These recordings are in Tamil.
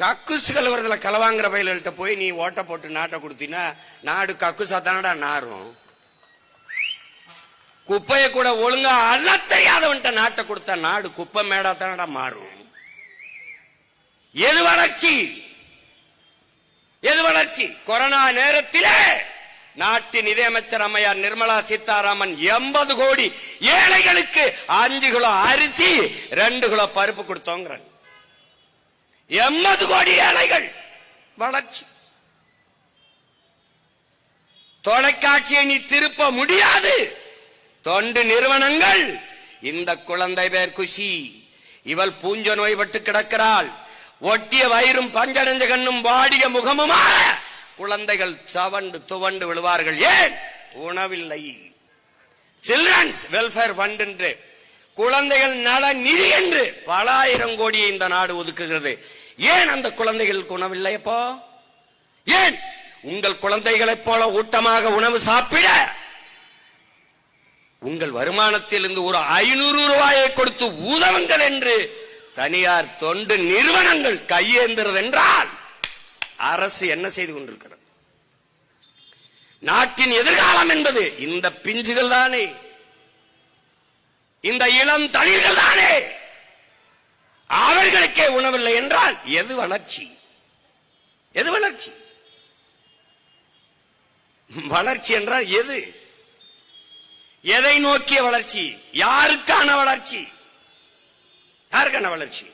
கக்குசு கலவரத்துல கலவாங்கிற பயில்கள்ட்ட போய் நீ ஓட்ட போட்டு நாட்டை கொடுத்தீங்கன்னா நாடு கக்குசா தானடா நாரும். குப்பைய கூட ஒழுங்கா அள்ள தெரியாதவன்ட்ட நாட்டை கொடுத்தா நாடு குப்பை மேடா தானடா மாறும். எது வளர்ச்சி? எது வளர்ச்சி? கொரோனா நேரத்திலே நாட்டின் நிதியமைச்சர் அம்மையார் நிர்மலா சீதாராமன் எண்பது கோடி ஏழைகளுக்கு அஞ்சு கிலோ அரிசி ரெண்டு கிலோ பருப்பு கொடுத்தோங்கிறாங்க எண்பது கோடி ஏழைகள். வளர்ச்சி. தொலைக்காட்சியை நீ திருப்ப முடியாது. தொண்டு நிறுவனங்கள். இந்த குழந்தை பேர் குஷி. இவள் பூஞ்ச நோய்பட்டு கிடக்கிறாள். ஒட்டிய வயிறும் பஞ்சடைஞ்ச கண்ணும் வாடிய முகமுமா குழந்தைகள் சவண்டு துவண்டு விழுவார்கள். ஏன்? உணவில்லை. சில்ட்ரன்ஸ் வெல்ஃபேர் ஃபண்ட் என்று. குழந்தைகள் நல நிதி என்று பல ஆயிரம் கோடியை இந்த நாடு ஒதுக்குகிறது. ஏன் அந்த குழந்தைகளுக்கு உணவில்லை அப்போ ஏன் உங்கள் குழந்தைகளைப் போல ஊட்டமாக உணவு சாப்பிட உங்கள் வருமானத்தில் இருந்து ஒரு ஐநூறு ரூபாயை கொடுத்து உதவுங்கள் என்று தனியார் தொண்டு நிறுவனங்கள் கையேந்திரது என்றால் அரசு என்ன செய்து கொண்டிருக்கிறது? நாட்டின் எதிர்காலம் என்பது இந்த பிஞ்சுகள் தானே. இந்த இளம் தளிர்கள் தானே. அவர்களுக்கே உணவில்லை என்றால் எது வளர்ச்சி? எது வளர்ச்சி? வளர்ச்சி என்றால் எது? எதை நோக்கிய வளர்ச்சி? யாருக்கான வளர்ச்சி? யாருக்கான வளர்ச்சி?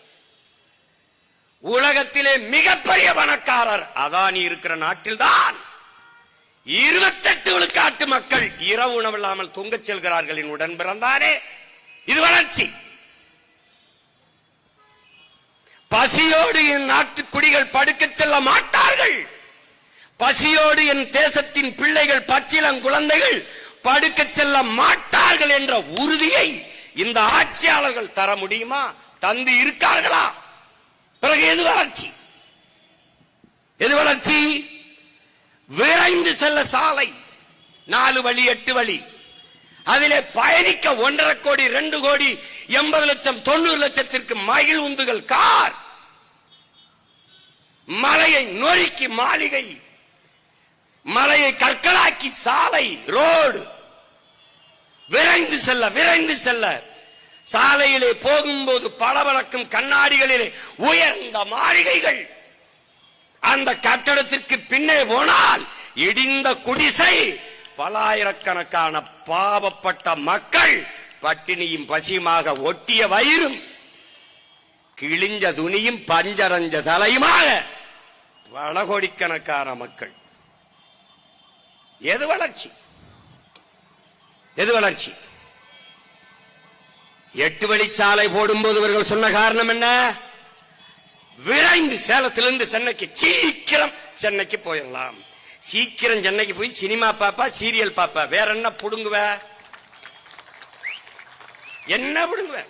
உலகத்திலே மிகப்பெரிய பணக்காரர் அதானி இருக்கிற நாட்டில்தான் இருபத்தெட்டு விழுக்காட்டு மக்கள் இரவு உணவில்லாமல் தூங்கச் செல்கிறார்கள் உடன் பிறந்தாரே. இது வளர்ச்சி. பசியோடு என் நாட்டு குடிகள் படுக்கச் செல்ல மாட்டார்கள். பசியோடு என் தேசத்தின் பிள்ளைகள் பச்சிலம் குழந்தைகள் படுக்கச் செல்ல மாட்டார்கள் என்ற உறுதியை இந்த ஆட்சியாளர்கள் தர முடியுமா? தந்து இருக்கார்களா? பிறகு எது வளர்ச்சி? எது வளர்ச்சி? விரைந்து செல்ல சாலை நாலு வழி எட்டு வழி. அதிலே பயணிக்க ஒன்றரை கோடி ரெண்டு கோடி எண்பது லட்சம் தொண்ணூறு லட்சத்திற்கு மகிழ் உந்துகள் கார். மலையை நொறுக்கி மாளிகை மலையை கற்களாக்கி சாலை ரோடு. விரைந்து செல்ல விரைந்து செல்ல. சாலையிலே போகும்போது பளபளக்கும் கண்ணாடிகளிலே உயர்ந்த மாளிகைகள். அந்த கட்டடத்திற்கு பின்னே போனால் இடிந்த குடிசை. பலாயிரக்கணக்கான பாவப்பட்ட மக்கள் பட்டினியும் பசியுமாக ஒட்டிய வயிறும் கிழிஞ்ச துணியும் பஞ்சரஞ்ச தலையுமாக பல மக்கள். எது வளர்ச்சி? எது வளர்ச்சி? எட்டு வழிச்சாலை போடும்போது இவர்கள் சொன்ன காரணம் என்ன? விரைந்து சேலத்திலிருந்து சென்னைக்கு சீக்கிரம் சென்னைக்கு போயிடலாம் சீக்கிரம் சென்னைக்கு போய் சினிமா பாப்பா சீரியல் பாப்பா. வேற என்ன புடுங்குவ? என்ன புடுங்குவ?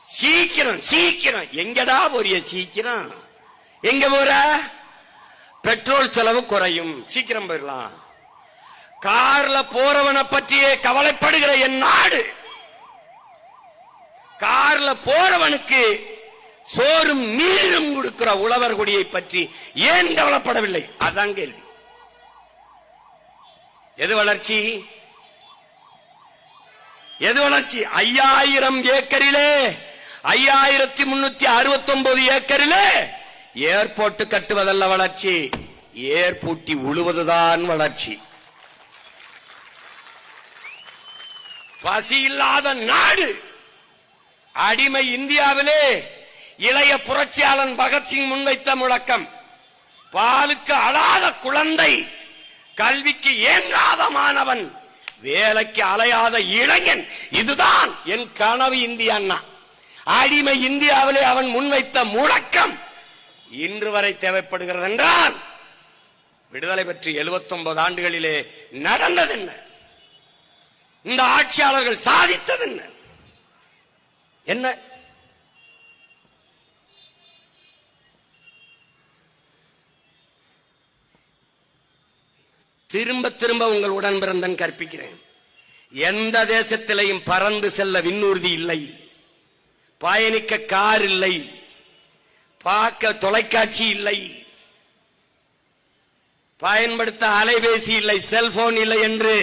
சீக்கிரம் சீக்கிரம். எங்கடா போறிய சீக்கிரம்? எங்க போற? பெட்ரோல் செலவு குறையும். சீக்கிரம் போயிடலாம் கார்ல போறவனை பற்றியே கவலைப்படுகிற என் நாடு. கார்ல போறவனுக்கு சோறும் நீரும் கொடுக்கிற உழவர் கொடியை பற்றி ஏன் கவலைப்படவில்லை? அதான் கேள்வி. எது வளர்ச்சி? எது வளர்ச்சி? ஐயாயிரம் ஏக்கரிலே ஐயாயிரத்தி முன்னூத்தி அறுபத்தி ஒன்பது ஏக்கரிலே ஏர்போர்ட் கட்டுவதல்ல வளர்ச்சி ஏர்பூட்டி உழுவதுதான் வளர்ச்சி. பசி இல்லாத நாடு! அடிமை இந்தியாவிலே இளைய புரட்சியாளன் பகத்சிங் முன்வைத்த முழக்கம் பாலுக்கு அழாத குழந்தை கல்விக்கு ஏங்காத மாணவன் வேலைக்கு அலையாத இளைஞன் இதுதான் என் கனவு இந்திய அண்ணா. அடிமை இந்தியாவிலே அவன் முன்வைத்த முழக்கம்! இன்று வரை தேவைப்படுகிறது என்றால் விடுதலை பற்றி எழுபத்தி ஒன்பது ஆண்டுகளிலே நடந்தது என்ன? இந்த ஆட்சியாளர்கள் சாதித்தது என்ன? என்ன? திரும்ப திரும்ப உங்கள் உடன் பிறந்தன் கற்பிக்கிறேன். எந்த தேசத்திலையும் பறந்து செல்ல விண்ணூர்தி இல்லை. பயணிக்க கார் இல்லை. பார்க்க தொலைக்காட்சி இல்லை. பயன்படுத்த அலைபேசி இல்லை செல்போன் இல்லை என்று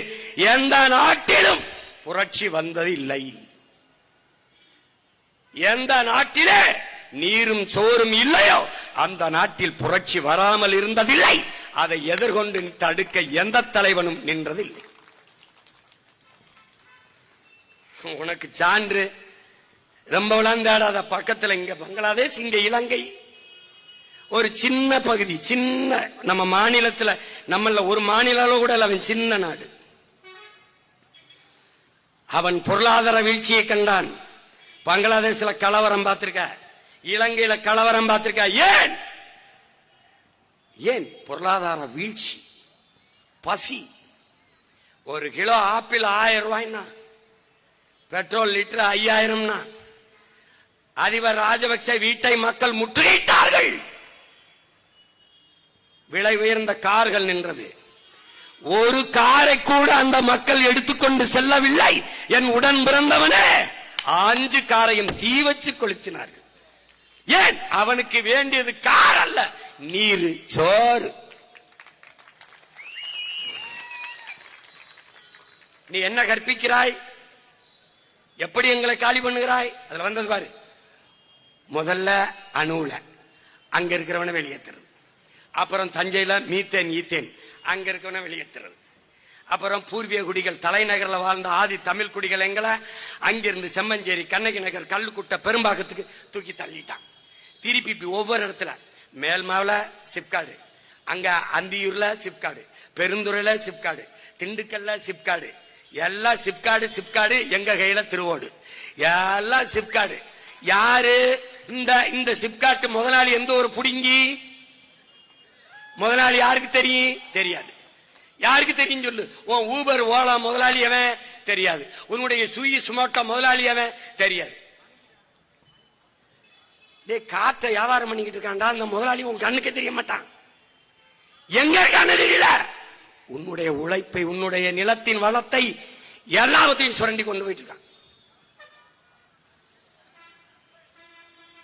எந்த நாட்டிலும் புரட்சி வந்தது இல்லை. எந்த நாட்டிலே நீரும் சோறும் இல்லையோ அந்த நாட்டில் புரட்சி வராமல் இருந்ததில்லை. அதை எதிர்கொண்டு தடுக்க எந்த தலைவனும் நின்றதில்லை. உனக்கு சான்று ரொம்ப விளாந்தாடாத பக்கத்துல இங்க பங்களாதேஷ் இங்க இலங்கை. ஒரு சின்ன பகுதி சின்ன நம்ம மாநிலத்துல நம்மள ஒரு மாநில கூட அவன் சின்ன நாடு. அவன் பொருளாதார வீழ்ச்சியை கண்டான். பங்களாதேஷ்ல கலவரம் பார்த்திருக்க. இலங்கையில கலவரம் பார்த்திருக்க. ஏன்? ஏன்? பொருளாதார வீழ்ச்சி. பசி. ஒரு கிலோ ஆப்பிள் ஆயிரம் ரூபாய்னா. பெட்ரோல் லிட்டர் ஐயாயிரம்னா. அதிபர் ராஜபக்ச வீட்டை மக்கள் முற்றுகையிட்டார்கள். விலை உயர்ந்த கார்கள் நின்றது. ஒரு காரை கூட அந்த மக்கள் எடுத்துக்கொண்டு செல்லவில்லை. என் உடன் பிறந்தவனே. அஞ்சு காரையும் தீ வச்சு கொளுத்தினார்கள். ஏன்? அவனுக்கு வேண்டியது கார் அல்ல நீர் சோறு. நீ என்ன கற்பிக்கிறாய்? எப்படி எங்களை காலி பண்ணுகிறாய்? அதுல வந்தது பாரு. முதல்ல அணுவுல. அங்க இருக்கிறவனை வெளியேற்றுறது அப்புறம் தஞ்சையில மீத்தேன் ஈத்தேன். அங்க இருக்கவன வெளியேற்றுறது அப்புறம் பூர்வீக குடிகள் தலைநகர்ல வாழ்ந்த ஆதி தமிழ் குடிகள் எங்களை அங்கிருந்து செம்மஞ்சேரி கண்ணகி நகர் கல்லுக்குட்ட பெரும்பாக்கத்துக்கு தூக்கி தள்ளிட்டான். திருப்பி இப்படி ஒவ்வொரு இடத்துல மேல்மாவில சிப்காடு அங்க அந்தியூர்ல சிப்காடு பெருந்துறையில சிப்காடு திண்டுக்கல்ல சிப்காடு எல்லாம் சிப்காடு சிப்காடு எங்க கையில திருவோடு. எல்லாம் சிப்காடு. யாரு இந்த இந்த சிப்காட்டு முதலாளி எந்த ஒரு புடுங்கி? முதலாளி யாருக்கு தெரியும்? தெரியாது. யாருக்கு தெரியும் சொல்லு? உன் ஊபர் ஓலா முதலாளி அவன் தெரியாது. உன்னுடைய சுயி சுமோட்டா முதலாளி அவன் தெரியாது. டேய் காத்த வியாபாரம் பண்ணிக்கிட்டு இருக்கான்டா அந்த முதலாளி உன் கண்ணுக்கு தெரிய மாட்டான். எங்க இருக்கான்னு தெரியல. உன்னுடைய உழைப்பை உன்னுடைய நிலத்தின் வளத்தை எல்லாவற்றையும் சுரண்டி கொண்டு போயிட்டு இருக்கான்.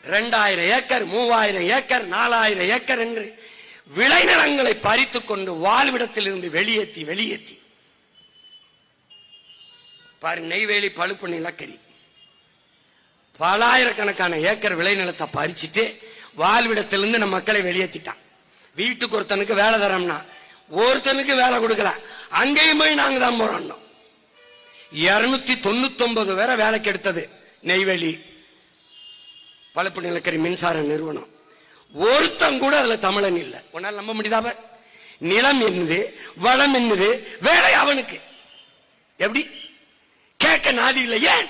ரெண்டாயிரம் ஏக்கர் மூவாயிரம் ஏக்கர் நாலாயிரம் ஏக்கர் என்று விளைநிலங்களை பறித்துக் கொண்டு வாழ்விடத்தில் இருந்து வெளியேற்றி வெளியேற்றி பாரு நெய்வேலி பழுப்பு நிலக்கரி. பலாயிரக்கணக்கான ஏக்கர் விளைநிலத்தை பறிச்சுட்டு வாழ்விடத்திலிருந்து நம்ம மக்களை வெளியேற்றிட்டான் வீட்டுக்கு ஒருத்தனுக்கு வேலை தரோம்னா ஒருத்தனுக்கு வேலை கொடுக்கல. அங்கேயும் போய் நாங்க தான் போறோம். இருநூத்தி தொண்ணூத்தி ஒன்பது பேரை வேலைக்கு எடுத்தது நெய்வேலி. பழுப்பு நிலக்கரி மின்சார நிறுவனம். ஒருத்தம் கூட அதுல தமிழன் இல்லை. உன்னால நம்ப முடியுதாவ நிலம் என்னது? வளம் என்னது? வேலை அவனுக்கு. எப்படி? கேட்க நாதி இல்லை. ஏன்?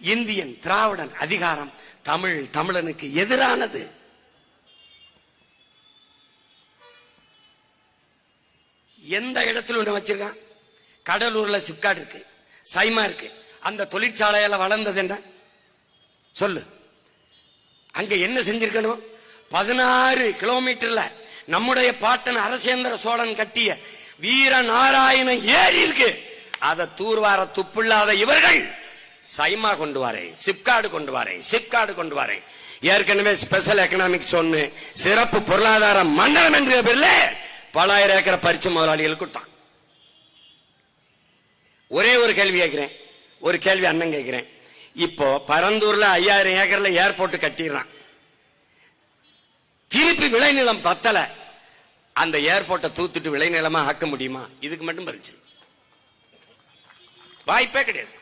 இந்தியன் திராவிடன் அதிகாரம் தமிழ் தமிழனுக்கு எதிரானது. எந்த இடத்துல ஒண்ணு வச்சிருக்கான்? கடலூர்ல சிப்காட் இருக்கு சைமா இருக்கு. அந்த தொழிற்சாலையில வளர்ந்தது என்ன? சொல்லு. அங்க என்ன செஞ்சிருக்கணும்? பதினாறு கிலோமீட்டர்ல நம்முடைய பாட்டன் அரசேந்திர சோழன் கட்டிய வீர நாராயண ஏரி இருக்கு. அதை தூர்வார துப்பில்லாத இவர்கள் சைமா கொண்டு வரேன் சிப்காடு கொண்டு வரேன் சிப்காடு கொண்டு வரேன் ஏற்கனவே ஸ்பெஷல் எக்கனாமிக் சொன்னு சிறப்பு பொருளாதார மண்டலம் என்ற பேர்ல பலாயிரம் ஏக்கரை பரிசு முதலாளிகள் கொடுத்தான் ஒரே ஒரு கேள்வி கேட்கிறேன். ஒரு கேள்வி அண்ணன் கேட்கிறேன். இப்போ பரந்தூர்ல ஐயாயிரம் ஏக்கர்ல ஏர்போர்ட் கட்டிடுறான். திருப்பி விளைநிலம் பத்தல. அந்த ஏர்போர்ட்டை தூத்துட்டு விளைநிலமா ஆக்க முடியுமா? இதுக்கு மட்டும் பதிச்சு வாய்ப்பே கிடையாது.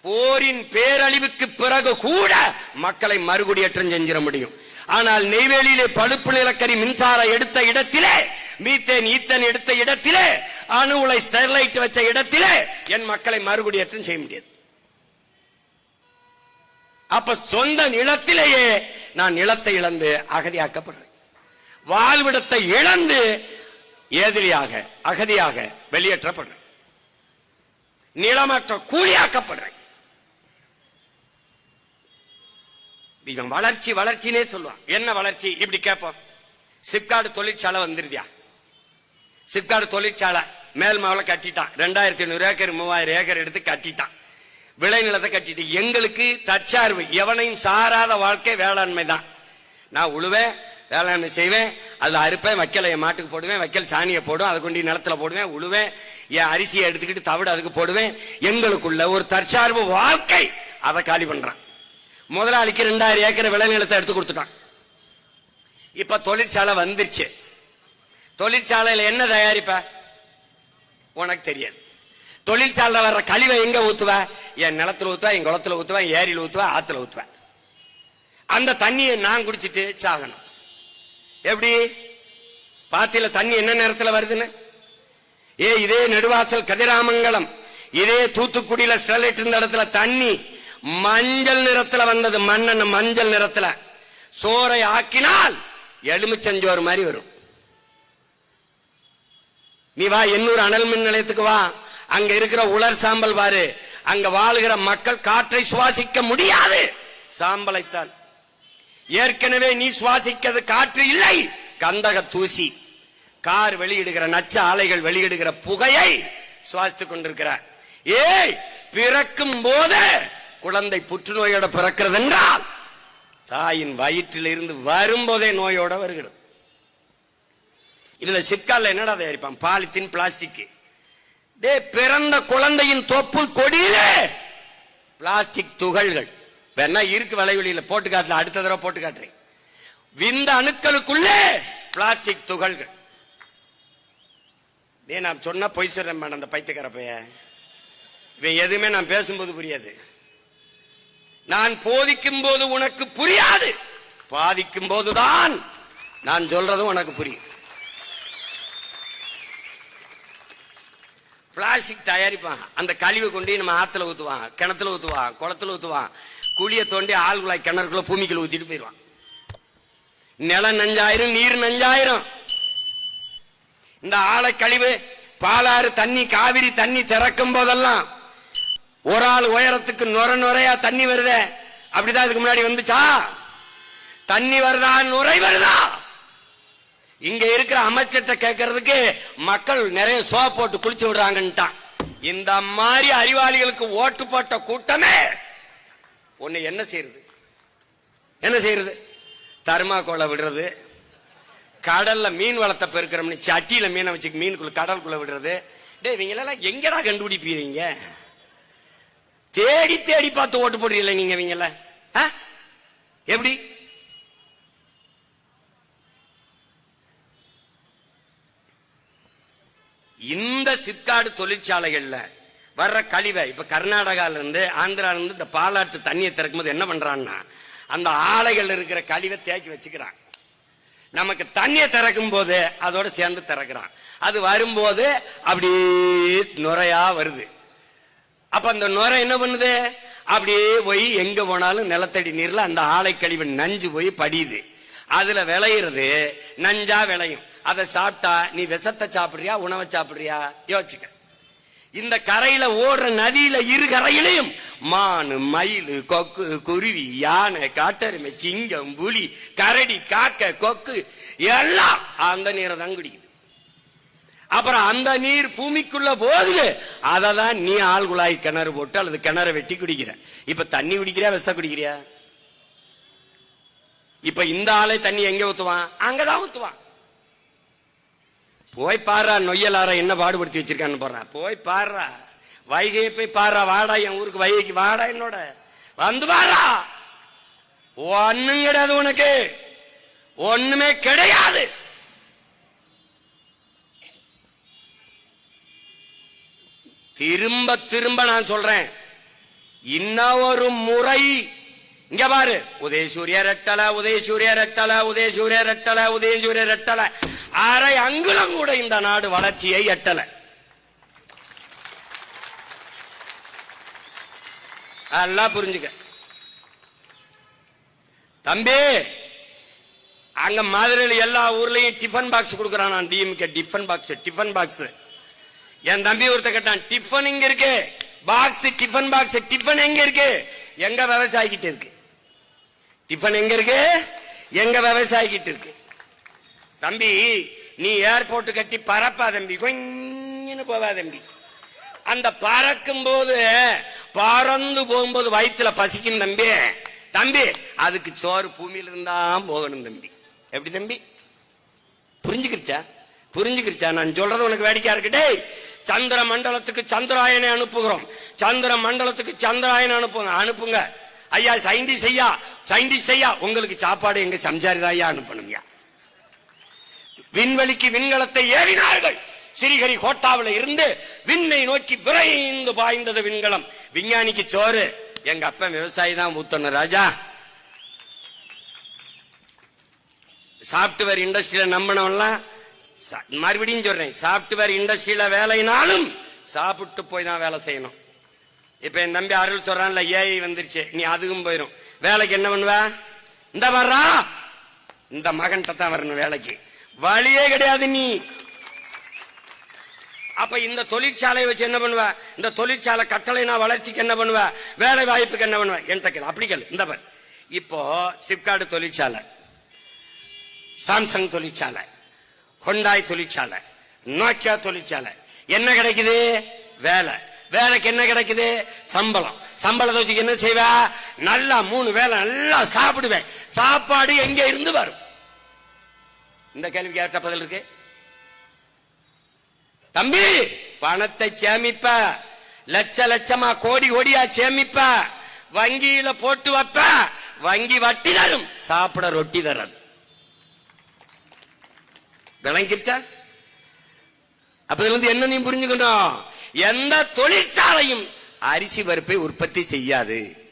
போரின் பேரழிவுக்கு பிறகு கூட மக்களை மறுகுடியேற்றம் செஞ்சிட முடியும். ஆனால் நெய்வேலியிலே பழுப்பு நிலக்கரி மின்சாரம் எடுத்த இடத்திலே மீத்தேன் ஈத்தன் எடுத்த இடத்திலே அணு உலை ஸ்டெர்லைட் வச்ச இடத்திலே என் மக்களை மறுகுடியேற்றம் செய்ய முடியாது. அப்ப சொந்த நிலத்திலேயே நான் நிலத்தை இழந்து அகதியாக்கப்படுறேன். வாழ்விடத்தை இழந்து ஏதிரியாக அகதியாக வெளியேற்றப்படுறேன். நிலமற்ற கூலியாக்கப்படுறேன். இவன் வளர்ச்சி வளர்ச்சினே சொல்லுவான். என்ன வளர்ச்சி? இப்படி கேட்போம். சிப்காடு தொழிற்சாலை வந்துருதியா? சிப்காடு தொழிற்சாலை மேல் மாவில் கட்டிட்டான். ரெண்டாயிரத்தி ஐநூறு ஏக்கர் மூவாயிரம் ஏக்கர் எடுத்து கட்டிட்டான். விளைநிலத்தை கட்டிட்டு எங்களுக்கு தற்சார்பு எவனையும் சாராத வாழ்க்கை வேளாண்மை தான். நான் உழுவேன் வேளாண்மை செய்வேன் அதுல அறுப்பேன் வைக்கல என் மாட்டுக்கு போடுவேன் வைக்கல் சாணியை போடும் அதை கொண்டு நிலத்துல போடுவேன் உழுவேன் என் அரிசியை எடுத்துக்கிட்டு தவிடு அதுக்கு போடுவேன். எங்களுக்குள்ள ஒரு தற்சார்பு வாழ்க்கை அதை காலி பண்றான். முதலாளிக்கு ரெண்டாயிரம் ஏக்கர் விளைநிலத்தை எடுத்து கொடுத்துட்டான். இப்ப தொழிற்சாலை வந்துருச்சு. தொழிற்சாலையில என்ன தயாரிப்ப? உனக்கு தெரியாது. தொழிற்சாலை வர்ற கழிவை எங்க ஊத்துவ? என் நிலத்துல ஊத்துவ என் குளத்துல ஊத்துவ என் ஏரியில ஊத்துவ ஆத்துல ஊத்துவ. அந்த தண்ணியை நான் குடிச்சிட்டு சாகணும். எப்படி? பாத்தியில தண்ணி என்ன நேரத்தில் வருதுன்னு? ஏ இதே நெடுவாசல் கதிராமங்கலம். இதே தூத்துக்குடியில ஸ்டெர்லைட் இருந்த இடத்துல தண்ணி மஞ்சள் நிறத்துல வந்தது மண்ணெண்ண மஞ்சள் நிறத்துல. சோறை ஆக்கினால் எலுமிச்சஞ்சோறு மாதிரி வரும். நீ வா எண்ணூர் அனல் மின் நிலையத்துக்கு வா. அங்க இருக்கிற உலர் சாம்பல் பாரு. அங்க வாழுகிற மக்கள் காற்றை சுவாசிக்க முடியாது. சாம்பலைத்தான். ஏற்கனவே நீ சுவாசிக்கிறது காற்று இல்லை. கந்தக தூசி. கார் வெளியிடுகிற நச்ச ஆலைகள் வெளியிடுகிற புகையை சுவாசித்துக் கொண்டிருக்கிறார். ஏய் பிறக்கும் போது குழந்தை புற்றுநோயோட பிறக்கிறது என்றால் தாயின் வயிற்றில் இருந்து வரும்போதே நோயோட வருகிறது. இதுல சிக்கால என்னடா தயாரிப்பான்? பாலித்தீன் பிளாஸ்டிக் டே பிறந்த குழந்தையின் தொப்புள் கொடியிலே. பிளாஸ்டிக் துகள்கள். வேணா இருக்கு வலைவெளியில போட்டு காட்டல அடுத்த தடவை போட்டு காட்டுறேன். விந்த அணுக்களுக்குள்ளே பிளாஸ்டிக் துகள்கள். டே நான் சொன்னா பொய் சொல்றேன் மேடம் அந்த பைத்தியக்கார பைய இவன் எதுவுமே நான் பேசும்போது புரியாது. நான் போதிக்கும் போது உனக்கு புரியாது. பாதிக்கும் போதுதான் நான் சொல்றதும் உனக்கு புரியும். பிளாஸ்டிக் தயாரிப்பான் அந்த கழிவை கொண்டு நம்ம ஆத்துல ஊத்துவான் கிணத்துல ஊத்துவான் குளத்துல ஊத்துவான் குழிய தோண்டி ஆழ்குழாய் கிணறுக்குள்ள பூமிக்குள்ள ஊத்திட்டு போயிடுவான் நிலம் நஞ்சாயிரம் நீர் நஞ்சாயிரம். இந்த ஆலை கழிவு பாலாறு தண்ணி காவிரி தண்ணி திறக்கும் போதெல்லாம் ஒரு ஆள் உயரத்துக்கு நுர நுரையா தண்ணி வருதே. அப்படிதான் இதுக்கு முன்னாடி வந்துச்சா? தண்ணி வருதா? நுரை வருதா? இங்க இருக்கிற அமைச்சர்கிட்ட கேட்கறதுக்கு மக்கள் நிறைய சோப் போட்டு குளிச்சு விடுறாங்கன்ட்டான். இந்த மாதிரி அறிவாளிகளுக்கு ஓட்டு போட்ட கூட்டமே உன்னை என்ன செய்யறது? என்ன செய்யறது? தர்மாக்கோலை விடுறது. கடல்ல மீன் வளத்தை பெருக்கிறோம்னு சட்டியில மீனை வச்சு மீனுக்குள்ள கடலுக்குள்ள விடுறது. டே இவங்க எங்கடா கண்டுபிடிப்பீங்க? தேடி தேடி பார்த்து ஓட்டு போடுறீங்களா நீங்க இவங்கள. ஆ? எப்படி? இந்த சிற்காடு தொழிற்சாலைகள்ல வர்ற கழிவை இப்ப கர்நாடகால இருந்து ஆந்திரால இருந்து இந்த பாலாற்று தண்ணியை திறக்கும் போது என்ன பண்றான்னா அந்த ஆலைகள் இருக்கிற கழிவை தேக்கி வச்சுக்கிறான். நமக்கு தண்ணியை திறக்கும் போது அதோட சேர்ந்து திறக்கிறான். அது வரும்போது அப்படியே நுரையா வருது. அப்ப அந்த நுரை என்ன பண்ணுது? அப்படியே போய் எங்க போனாலும் நிலத்தடி நீர்ல அந்த ஆலை கழிவு நஞ்சு போய் படியுது. அதுல விளையிறது நஞ்சா விளையும். அதை சாப்பிட்டா நீ விஷத்தை சாப்பிடுறியா உணவை சாப்பிடுறியா? யோசிச்சுக்க. இந்த கரையில ஓடுற நதியில இரு கரையிலையும் மானு மயில் கொக்கு குருவி யானை காட்டெருமை சிங்கம் புலி கரடி காக்க கொக்கு எல்லாம் அந்த நீரை தான் குடிக்குது. அப்புறம் அந்த நீர் பூமிக்குள்ள போகுது. அதை தான் நீ ஆள் குழாய் கிணறு போட்டு அல்லது கிணறு வெட்டி குடிக்கிற. இப்ப தண்ணி குடிக்கிறியா விச குடிக்கிறியா? இப்ப இந்த ஆளை தண்ணி எங்க ஊத்துவான்? அங்கதான் ஊத்துவான். போய் பாடுறா நொய்யலார என்ன பாடுபடுத்தி வச்சிருக்கான்னு போறா போய் பாடுறா வைகையை போய் பாடுறா வாடா என் ஊருக்கு வைகைக்கு வாடா என்னோட. வந்து பாரா. ஒண்ணும் கிடையாது உனக்கு. ஒண்ணுமே கிடையாது. திரும்ப திரும்ப நான் சொல்றேன். இன்னும் ஒரு முறை இங்க பாரு உதயசூரிய ரெட்டல உதயசூரிய ரெட்டல உதயசூரிய ரெட்டல உதயசூரிய ரெட்டல. அரை அங்குலம் கூட இந்த நாடு வளர்ச்சியை எட்டல. எல்லாம் புரிஞ்சுக்க. தம்பி அங்க மதுரையில் எல்லா ஊர்லயும் டிஃபன் பாக்ஸ் கொடுக்கறான் DMK tiffin box tiffin box என் தம்பி ஒருத்த கேட்டான் டிஃபன் இங்க இருக்கு. பாக்ஸ் டிஃபன் பாக்ஸ் டிஃபன் எங்க இருக்கு? எங்க விவசாயிக்கிட்ட இருக்கு. டிஃபன் எங்க இருக்கு? எங்க விவசாயிக்கிட்டு இருக்கு. தம்பி நீ ஏர்போர்ட் கட்டி பறப்பா தம்பி. கொஞ்சம் போவா தம்பி. அந்த பறக்கும் போது பறந்து போகும்போது வயிற்றுல பசிக்கும் தம்பி. தம்பி அதுக்கு சோறு பூமியில இருந்தா போகணும் தம்பி. எப்படி தம்பி? புரிஞ்சுக்கிருச்சா? புரிஞ்சுக்கிருச்சா? நான் சொல்றது உனக்கு வேடிக்கையா இருக்கட்டே சந்திர மண்டலத்துக்கு சந்திராயனை அனுப்புகிறோம். சந்திர மண்டலத்துக்கு சந்திராயனை அனுப்புங்க. அனுப்புங்க. ஐயா சயின்டிஸ்ட் ஐயா சயின்டிஸ்ட் ஐயா உங்களுக்கு சாப்பாடு எங்க சம்சாரிதா ஐயா அனுப்பணும்யா. விண்வெளிக்கு விண்கலத்தை ஏறினார்கள் சிறிகரி கோட்டாவில இருந்து விண்ணை நோக்கி விரைந்து பாய்ந்தது விண்கலம். விஞ்ஞானிக்கு சோறு. எங்க அப்பன் விவசாயி தான் ஊத்தணும் ராஜா. சாப்ட்வேர் இண்டஸ்ட்ரியில நம்பினவெல்லாம் ச- மறுபடியும் சொல்றேன் சாப்ட்வேர் இண்டஸ்ட்ரியில வேலைனாலும் சாப்பிட்டு போய் தான் வேலை செய்யணும். இப்ப என் தம்பி அருள் சொல்றான்ல ஏஐ வந்துருச்சு. நீ அதுக்கும் போயிரும். வேலைக்கு என்ன பண்ணுவ? இந்த வர்றா? இந்த மகன்கிட்ட தான் வரணும் வேலைக்கு. வழியே கிடையாது நீ. அப்ப இந்த தொழிற்சாலையை வச்சு என்ன பண்ணுவ? இந்த தொழிற்சாலை கட்டளை நான் வளர்ச்சிக்கு என்ன பண்ணுவ? வேலை வாய்ப்புக்கு என்ன பண்ணுவ? என்கிட்ட கேளு. அப்படி கேளு. இந்த பாரு. இப்போ சிப்காடு தொழிற்சாலை சாம்சங் தொழிற்சாலை ஹொண்டாய் தொழிற்சாலை நோக்கியா தொழிற்சாலை. என்ன கிடைக்குது? வேலை. வேலைக்கு என்ன கிடைக்குது? சம்பளம். சம்பளத்தை வச்சு என்ன செய்வ? நல்லா மூணு வேலை நல்லா சாப்பிடுவேன் சாப்பாடு எங்க இருந்து வரும்? இந்த கேள்விக்கு யார்கிட்ட பதில் இருக்கு? தம்பி பணத்தை சேமிப்ப. லட்ச லட்சமா கோடி கோடியா சேமிப்ப. வங்கியில போட்டு வைப்ப. வங்கி வட்டி தரும். சாப்பிட ரொட்டி தராது. விளங்கிருச்சா? அப்ப இதுல இருந்து என்ன நீ புரிஞ்சுக்கணும்? எந்த தொழிற்சாலையும் அரிசி பருப்பை உற்பத்தி செய்யாது.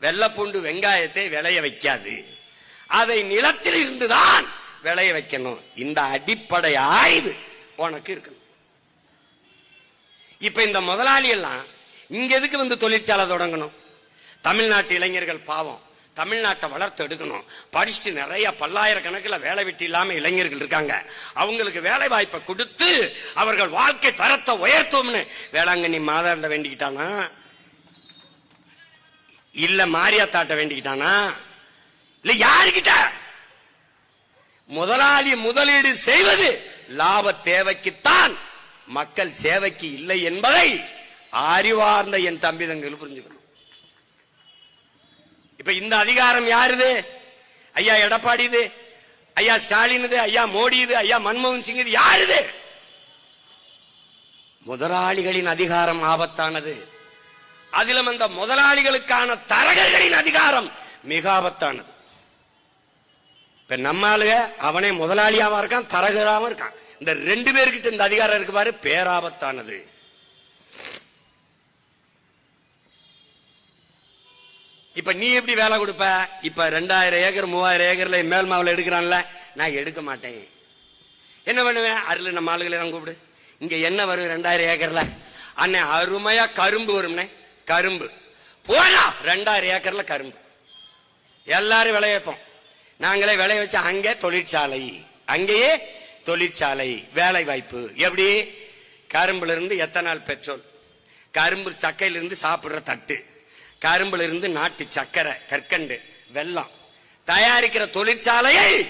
வெள்ளப்பூண்டு வெங்காயத்தை விளைய வைக்காது. அதை நிலத்தில் இருந்துதான் விளைய வைக்கணும். இந்த அடிப்படை ஆய்வு உனக்கு இருக்கணும். இப்ப இந்த முதலாளி எல்லாம் இங்க எதுக்கு வந்து தொழிற்சாலை தொடங்கணும்? தமிழ்நாட்டு இளைஞர்கள் பாவம். தமிழ்நாட்டை வளர்த்து எடுக்கணும். படிச்சுட்டு நிறைய பல்லாயிரக்கணக்கில் வேலை வெட்டி இல்லாம இளைஞர்கள் இருக்காங்க. அவங்களுக்கு வேலை வாய்ப்பை கொடுத்து அவர்கள் வாழ்க்கை தரத்தை உயர்த்தும்னு வேளாங்கண்ணி மாதாண்ட வேண்டிக்கிட்டானா? இல்ல மாரியாத்தாட்ட வேண்டிக்கிட்டானா? இல்ல யாருக்கிட்ட? முதலாளி முதலீடு செய்வது லாப தேவைக்குத்தான். மக்கள் சேவைக்கு இல்லை என்பதை அறிவார்ந்த என் தம்பி தங்கள் புரிஞ்சுக்கணும். இப்ப இந்த அதிகாரம் யாருது? ஐயா எடப்பாடி இது ஐயா ஸ்டாலின் இது ஐயா மோடி இது ஐயா மன்மோகன் சிங் இது யாருது? முதலாளிகளின் அதிகாரம் ஆபத்தானது. அதிலும் அந்த முதலாளிகளுக்கான தரகர்களின் அதிகாரம் மிக ஆபத்தானது. இப்ப நம்ம ஆளுக அவனே முதலாளியாவும் இருக்கான் தரகராவும் இருக்கான். இந்த ரெண்டு பேர்கிட்ட இந்த அதிகாரம் இருக்கு பாரு பேராபத்தானது. இப்ப நீ எப்படி வேலை கொடுப்ப? இப்ப ரெண்டாயிரம் ஏக்கர் மூவாயிரம் ஏக்கர்ல மேல் மாவுல எடுக்கிறான்ல. நான் எடுக்க மாட்டேன். என்ன பண்ணுவேன்? அருள் நம்ம ஆளுகளை கூப்பிடு. இங்க என்ன வரும் ரெண்டாயிரம் ஏக்கர்ல? அண்ணே அருமையா கரும்பு வரும்னே கரும்பு. போனா ரெண்டாயிரம் ஏக்கர்ல கரும்பு. எல்லாரும் விளைய வைப்போம். நாங்களே விளைய வச்ச அங்கே தொழிற்சாலை. அங்கேயே தொழிற்சாலை. வேலை வாய்ப்பு எப்படி? கரும்புல இருந்து எத்தனால் பெட்ரோல்? கரும்பு சக்கையிலிருந்து சாப்பிடுற தட்டு. கரும்புல இருந்து நாட்டு சக்கரை கற்கண்டு வெல்லம். தயாரிக்கிற தொழிற்சாலையை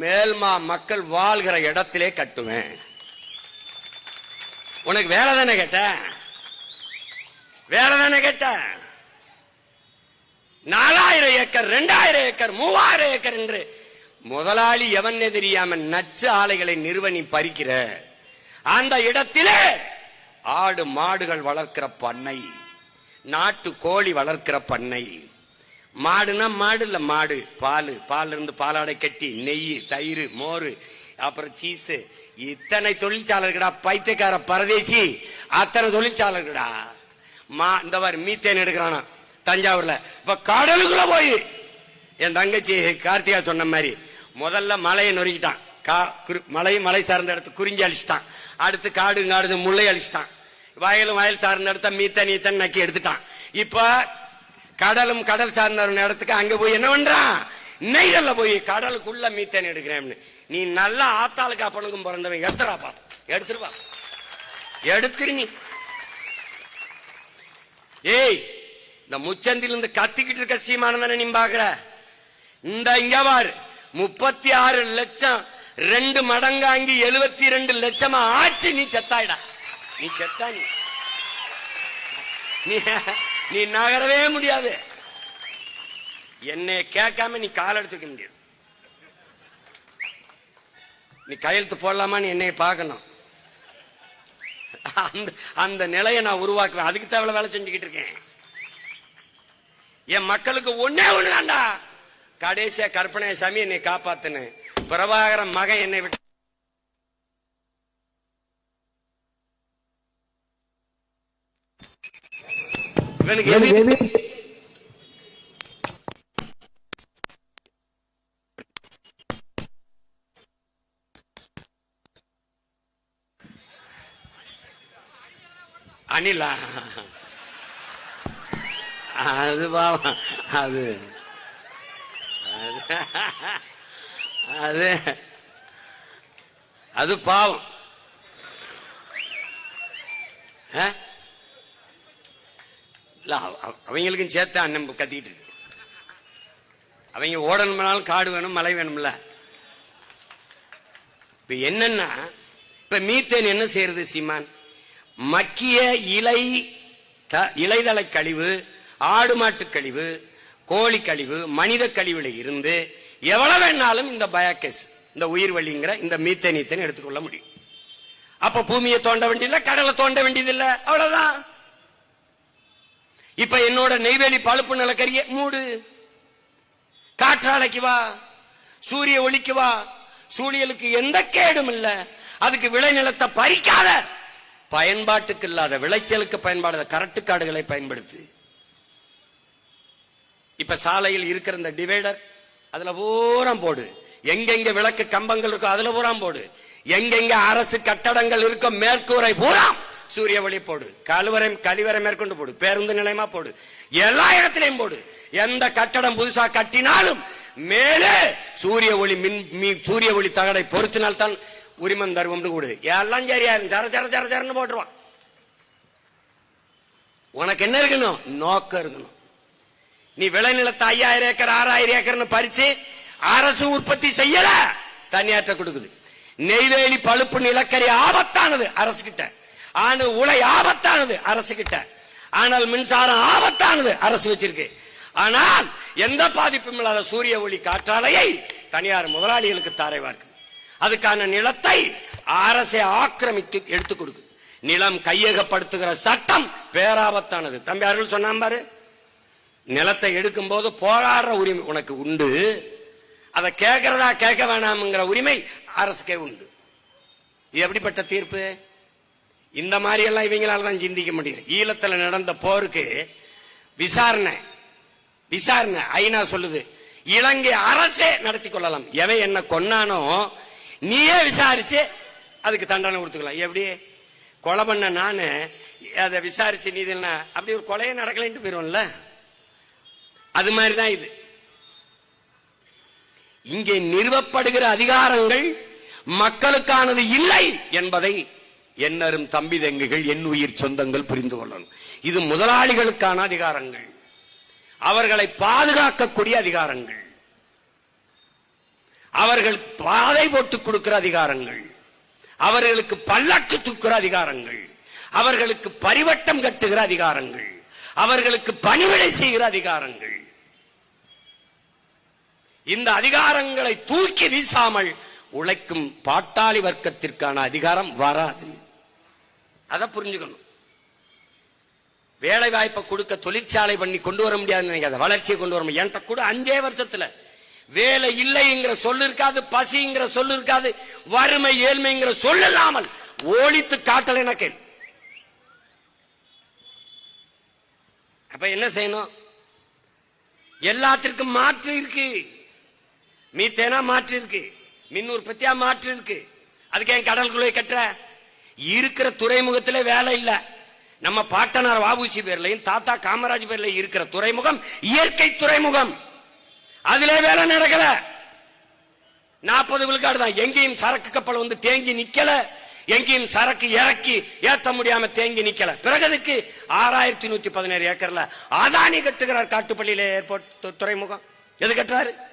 மேல்மா மக்கள் வாழ்கிற இடத்திலே கட்டுவேன். உனக்கு வேலை தானே கேட்ட? வேலை தானே கேட்ட? நாலாயிரம் ஏக்கர் ரெண்டாயிரம் ஏக்கர் மூவாயிரம் ஏக்கர் என்று முதலாளி எவன் தெரியாம நச்சு ஆலைகளை நிறுவனி பறிக்கிற? அந்த இடத்திலே ஆடு மாடுகள் வளர்க்கிற பண்ணை. நாட்டு கோழி வளர்க்கிற பண்ணை. மாடுனா மாடு இல்ல மாடு. பால். பால் இருந்து பாலாடை கட்டி நெய் தயிர் மோர் அப்புறம் சீஸ் இத்தனை தொழிற்சாலை பைத்தியக்கார பரதேசி. அத்தனை தொழிற்சாலை மா இந்த மாதிரி மீத்தேன் எடுக்கிறானா தஞ்சாவூர்ல. இப்ப கடலுக்குள்ள போய். என் தங்கச்சி கார்த்திகா சொன்ன மாதிரி முதல்ல மலையை நொறுக்கிட்டான். கா- குரு- மலை மலை சார்ந்த இடத்து குறிஞ்சி அழிச்சிட்டான். அடுத்து காடு காடு முல்லை அழிச்சிட்டான். வயலும் வயல் சார்ந்த இடத்த மீத்த நீத்தன் நக்கி எடுத்துட்டான். இப்ப கடலும் கடல் சார்ந்த இடத்துக்கு அங்க போய் என்ன பண்றான் நெய்தல்ல போய் கடலுக்குள்ள மீத்தன் எடுக்கிறேன் நீ நல்லா ஆத்தாளுக்கு அப்பனுக்கும் பிறந்தவன். எடுத்துறா பாப்பா எடுத்துருவா எடுத்துரு நீ. ஏய் இந்த முச்சந்தில இருந்து கத்திக்கிட்டு இருக்க சீமானதானே நீ பாக்குற? இந்த இங்க பாரு முப்பத்தி ஆறு லட்சம் ரெண்டு மடங்காங்கி எழுபத்தி ரெண்டு லட்சமா ஆச்சு நீ செத்தாயிடா. நீ செத்தா நீ. நீ நகரவே முடியாது. என்னை கேட்காம நீ கால் எடுத்துக்க முடியாது. நீ கையெழுத்து போடலாமா? நீ என்னை பார்க்கணும். அந்த அந்த நிலையை நான் உருவாக்குவேன். அதுக்கு தேவை வேலை செஞ்சுக்கிட்டு இருக்கேன். என் மக்களுக்கு ஒன்னே ஒண்ணு வேண்டா கடைசியா கற்பனை சாமி என்னை காப்பாத்துன்னு பிரபாகரன் மகன் என்னை விட்டு இவனுக்கு எது எது அனிலா அது பாவம். அது. அது- அது. அது பாவம். இல்ல, அவங்களுக்கும் சேர்த்து அண்ணன் கத்திக்கிட்டு இருக்கு. அவங்க ஓடணும்னாலும் காடு வேணும் மலை வேணும்ல. இப்ப என்னன்னா இப்ப மீத்தேன் என்ன செய்யறது சீமான்? மக்கிய இலை த- இலைதலை கழிவு ஆடு மாட்டு கழிவு கோழி கழிவு மனித கழிவுல இருந்து எவ்வளவு வேணாலும் இந்த பயோகேஸ் இந்த உயிர் வழிங்கிற இந்த மீத்தேன் எடுத்துக்கொள்ள முடியும். அப்ப பூமியை தோண்ட வேண்டியதில்லை கடலை தோண்ட வேண்டியதில்லை அவ்வளவுதான். இப்ப என்னோட நெய்வேலி பழுப்பு நிலக்கரிய மூடு. காற்றாலைக்கு வா சூரிய ஒளிக்கு வா சூழியலுக்கு எந்த கேடும் இல்ல. அதுக்கு விளைநிலத்தை பறிக்காத. பயன்பாட்டுக்கு இல்லாத விளைச்சலுக்கு பயன்பாடாத கரட்டு காடுகளை பயன்படுத்து. இப்ப சாலையில் இருக்கிற இந்த டிவைடர் அதுல பூரம் போடு. எங்கெங்க விளக்கு கம்பங்கள் இருக்கோ அதுல பூரம் போடு. எங்கெங்க அரசு கட்டடங்கள் இருக்கோ மேற்கூரை பூராம். சூரிய ஒளி போடு. கழுவறை கழிவறை மேற்கொண்டு போடு. பேருந்து நிலையமா போடு. எல்லா இடத்திலையும் போடு. எந்த கட்டடம் புதுசா கட்டினாலும் மேலே சூரிய ஒளி மின் சூரிய ஒளி தகடை பொருத்தினால் தான் உரிமம் தருவோம்னு கூடு. எல்லாம் சரியா சர சர சர சரன்னு போட்டுருவான். உனக்கு என்ன இருக்கணும்? நோக்கம் இருக்கணும். நீ விளைநிலத்தை ஐயாயிரம் ஏக்கர் ஆறாயிரம் ஏக்கர்னு பறிச்சு அரசு உற்பத்தி செய்யல தனியாற்ற கொடுக்குது. நெய்வேலி பழுப்பு நிலக்கரி ஆபத்தானது அரசு கிட்ட ஆனு உலை ஆபத்தானது அரசு கிட்ட ஆனால் மின்சாரம் ஆபத்தானது அரசு வச்சிருக்கு. ஆனால் எந்த பாதிப்பும் இல்லாத சூரிய ஒளி காற்றாலையை தனியார் முதலாளிகளுக்கு தாரைவார்க்கு அதுக்கான நிலத்தை அரசை ஆக்கிரமித்து எடுத்துக் கொடுக்கு. நிலம் கையகப்படுத்துகிற சட்டம் பேராபத்தானது. தம்பி அருள் சொன்னான் பாரு. நிலத்தை எடுக்கும் போது போராடுற உரிமை உனக்கு உண்டு. அதை கேட்கறதா கேட்க வேணாம்ங்கிற உரிமை அரசுக்கே உண்டு. இது எப்படிப்பட்ட தீர்ப்பு? இந்த மாதிரி எல்லாம் இவங்களால தான் சிந்திக்க முடியும். ஈழத்துல நடந்த போருக்கு விசாரணை விசாரணை ஐநா சொல்லுது இலங்கை அரசே நடத்தி கொள்ளலாம். எவன் என்ன கொன்னானோ நீயே விசாரிச்சு அதுக்கு தண்டனை கொடுத்துக்கலாம். எப்படி? கொலை பண்ண நானு அதை விசாரிச்சு நீ என்ன அப்படி ஒரு கொலையே நடக்கலைன்ட்டு போயிருவோம்ல? அது மாதிரிதான் இது. இங்கே நிறுவப்படுகிற அதிகாரங்கள் மக்களுக்கானது இல்லை என்பதை என்னரும் தம்பி தங்கைகள் என் உயிர் சொந்தங்கள் புரிந்து கொள்ளணும். இது முதலாளிகளுக்கான அதிகாரங்கள். அவர்களை பாதுகாக்கக்கூடிய அதிகாரங்கள். அவர்கள் பாதை போட்டு கொடுக்கிற அதிகாரங்கள். அவர்களுக்கு பல்லக்கு தூக்குற அதிகாரங்கள். அவர்களுக்கு பரிவட்டம் கட்டுகிற அதிகாரங்கள். அவர்களுக்கு பணிவிடை செய்கிற அதிகாரங்கள். இந்த அதிகாரங்களை தூக்கி வீசாமல் உழைக்கும் பாட்டாளி வர்க்கத்திற்கான அதிகாரம் வராது. அதை புரிஞ்சுக்கணும். வேலை வாய்ப்பை கொடுக்க தொழிற்சாலை பண்ணி கொண்டு வர முடியாதுன்னு நினைக்காத. வளர்ச்சியை கொண்டு வர முடியும் என்கிட்ட கூட அஞ்சே வருஷத்துல வேலை இல்லைங்கிற சொல்லு இருக்காது பசிங்கிற சொல்லு இருக்காது வறுமை ஏழ்மைங்கிற சொல்லு இல்லாமல் ஓடித்து காட்டல எனக்கு அப்ப என்ன செய்யணும்? எல்லாத்திற்கும் மாற்று இருக்கு. மீத்தேனா மாற்று இருக்கு. மின் உற்பத்தியா மாற்று இருக்கு. அதுக்கு ஏன் கடலுக்குள்ளே கட்டுற? இருக்கிற துறைமுகத்துல வேலை இல்ல. நம்ம பாட்டனார் வாபூசி பேர்லையும் தாத்தா காமராஜ் பேர்ல இருக்கிற துறைமுகம் இயற்கை துறைமுகம். அதுல வேலை நடக்கல. நாற்பது விழுக்காடு தான் எங்கேயும் சரக்கு கப்பல் வந்து தேங்கி நிக்கல. எங்கேயும் சரக்கு இறக்கி ஏத்த முடியாம தேங்கி நிக்கல. பிறகு அதுக்கு ஆறாயிரத்தி நூத்தி பதினேழு ஏக்கர்ல அதானி கட்டுகிறார் காட்டுப்பள்ளியில ஏர்போர்ட் துறைமுகம். எது கட்டுறாரு?